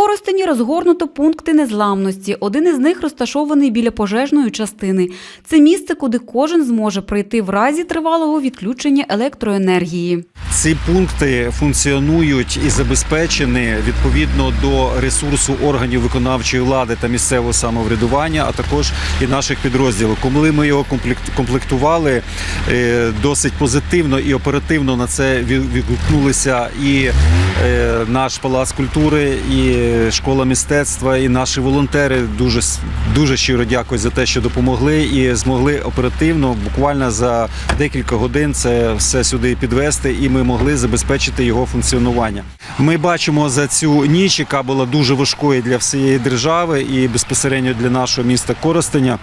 Коростені розгорнуто пункти незламності. Один із них розташований біля пожежної частини. Це місце, куди кожен зможе прийти в разі тривалого відключення електроенергії. Ці пункти функціонують і забезпечені відповідно до ресурсу органів виконавчої влади та місцевого самоврядування, а також і наших підрозділів. Коли ми його комплект- комплектували е, досить позитивно і оперативно на це ві- відгукнулися і е, наш палац культури, і школа мистецтва, і наші волонтери. Дуже дуже щиро дякую за те, що допомогли і змогли оперативно, буквально за декілька годин, це все сюди підвести, і ми могли забезпечити його функціонування. Ми бачимо за цю ніч, яка була дуже важкою для всієї держави і безпосередньо для нашого міста Коростеня.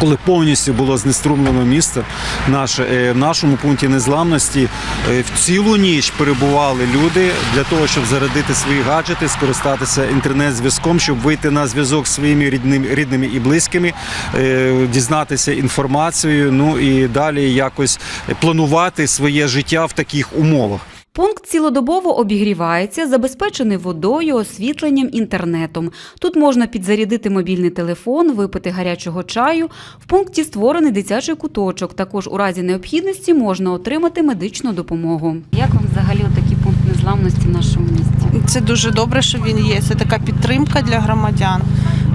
Коли повністю було знеструмлено місто, наше е, в нашому пункті незламності е, в цілу ніч перебували люди для того, щоб зарядити свої гаджети, скористатися інтернет-зв'язком, щоб вийти на зв'язок з своїми рідними, рідними і близькими, е, дізнатися інформацію. Ну і далі якось планувати своє життя в таких умовах. Пункт цілодобово обігрівається, забезпечений водою, освітленням, інтернетом. Тут можна підзарядити мобільний телефон, випити гарячого чаю. В пункті створений дитячий куточок. Також у разі необхідності можна отримати медичну допомогу. Як вам взагалі такий пункт незламності в нашому місті? Це дуже добре, що він є. Це така підтримка для громадян.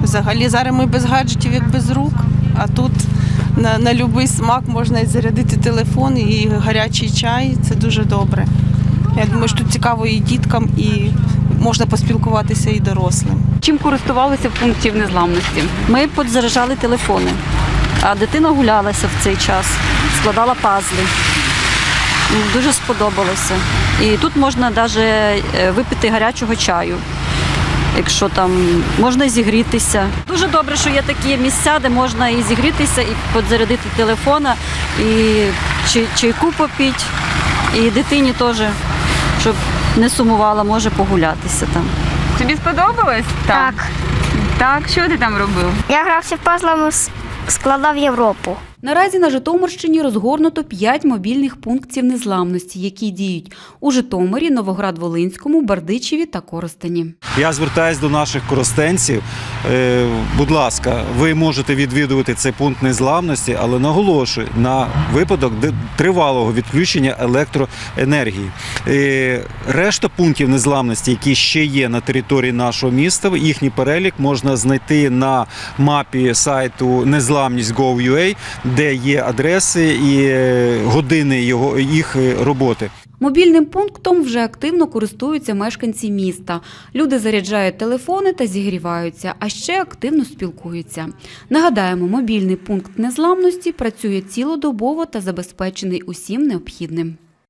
Взагалі зараз ми без гаджетів, як без рук, а тут на, на будь-який смак можна і зарядити телефон, і гарячий чай. Це дуже добре. Я думаю, що тут цікаво і діткам, і можна поспілкуватися і дорослим. Чим користувалися в пункті незламності? Ми подзаряджали телефони, а дитина гулялася в цей час, складала пазли. Дуже сподобалося. І тут можна навіть випити гарячого чаю, якщо там можна зігрітися. Дуже добре, що є такі місця, де можна і зігрітися, і подзарядити телефона, і чайку попіть, і дитині теж, щоб не сумувала, може погулятися там. Тобі сподобалось? Так. Так, що ти там робив? Я грався пазлами, с- складав Європу. Наразі на Житомирщині розгорнуто 5 мобільних пунктів незламності, які діють у Житомирі, Новоград-Волинському, Бердичеві та Коростені. Я звертаюся до наших коростенців. Е, Будь ласка, ви можете відвідувати цей пункт незламності, але наголошую на випадок тривалого відключення електроенергії. Е, Решта пунктів незламності, які ще є на території нашого міста, їхній перелік можна знайти на мапі сайту незламність.gov.ua, де є адреси і е, години його їх е, роботи. Мобільним пунктом вже активно користуються мешканці міста. Люди заряджають телефони та зігріваються, а ще активно спілкуються. Нагадаємо, мобільний пункт незламності працює цілодобово та забезпечений усім необхідним.